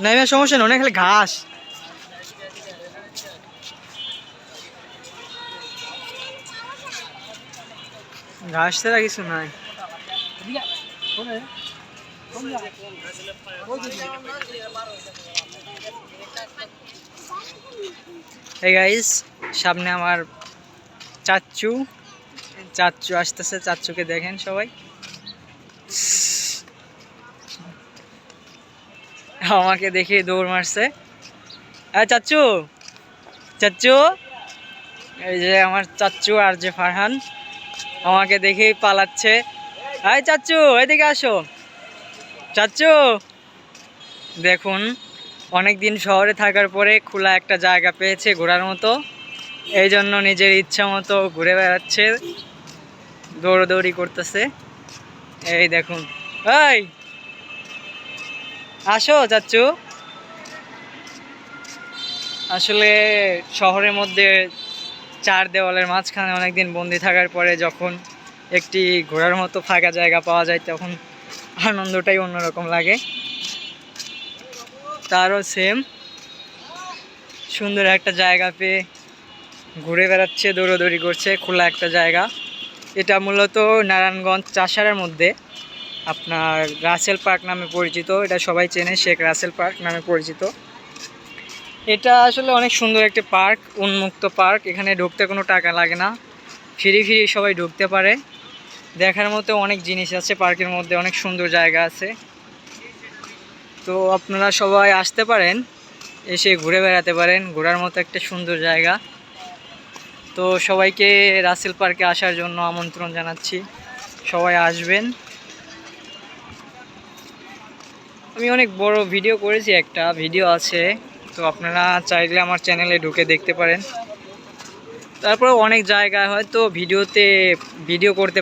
না এবার সমস্যা নেই অনেক খালি ঘাস ঘাস ছাড়া কিছু নাই এই গাইস সামনে আমার চাচ্চু। চাচ্চু আসতেছে, চাচ্চুকে দেখেন সবাই। আমাকে দেখে দৌড় মারছে। হ্যাঁ চাচ্চু! চাচ্চু! এই যে আমার চাচ্চু আর যে ফারহান, আমাকে দেখেই পালাচ্ছে। এই চাচ্চু, এদিকে আসো। চাচ্চু! দেখুন অনেক দিন শহরে থাকার পরে খোলা একটা জায়গা পেয়েছে ঘোরার মতো। এই জন্য নিজের ইচ্ছা মতো ঘুরে বেড়াচ্ছে, দৌড়দৌড়ি করতেছে। এই দেখুন। এই! আসো চাচ্চু। আসলে শহরের মধ্যে চার দেওয়ালের মাঝখানে অনেকদিন বন্দি থাকার পরে যখন একটি ঘোরার মতো ফাঁকা জায়গা পাওয়া যায়, তখন আনন্দটাই অন্যরকম লাগে। তারও সেম সুন্দর একটা জায়গা পেয়ে ঘুরে বেড়াচ্ছে, দৌড়োদৌড়ি করছে, খোলা একটা জায়গা। এটা মূলত নারায়ণগঞ্জ চাষারের মধ্যে। আপনার রাসেল পার্ক নামে পরিচিত, এটা সবাই চেনে, শেখ রাসেল পার্ক নামে পরিচিত। এটা আসলে অনেক সুন্দর একটি পার্ক, উন্মুক্ত পার্ক, এখানে ঢুকতে কোনো টাকা লাগে না। ফ্রি ফ্রি সবাই ঢুকতে পারে। দেখার মতো অনেক জিনিস আছে, পার্কের মধ্যে অনেক সুন্দর জায়গা আছে। তো আপনারা সবাই আসতে পারেন, এসে ঘুরে বেড়াতে পারেন, ঘোরার মতো একটা সুন্দর জায়গা। তো সবাইকে রাসেল পার্কে আসার জন্য আমন্ত্রণ জানাচ্ছি। সবাই আসবেন। আমি অনেক বড় ভিডিও করেছি, একটা ভিডিও আছে। তো আপনারা চাইলে আমার চ্যানেলে ঢুকে দেখতে পারেন। তারপরে অনেক জায়গায় হয়তো ভিডিওতে, ভিডিও করতে